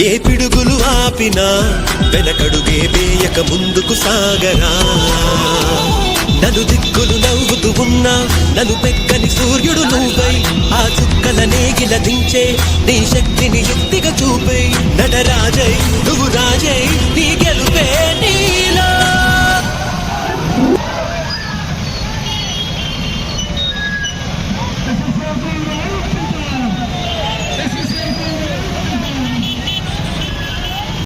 ఏ పిడుగులు ఆపినా వెనకడుగే వేయక ముందుకు సాగరా. నలు దిక్కులు నవ్వుతూ ఉన్నా నలు పెక్కని సూర్యుడు నువ్వై. ఆ చుక్కల నేగిల దించే నీ శక్తిని యుక్తి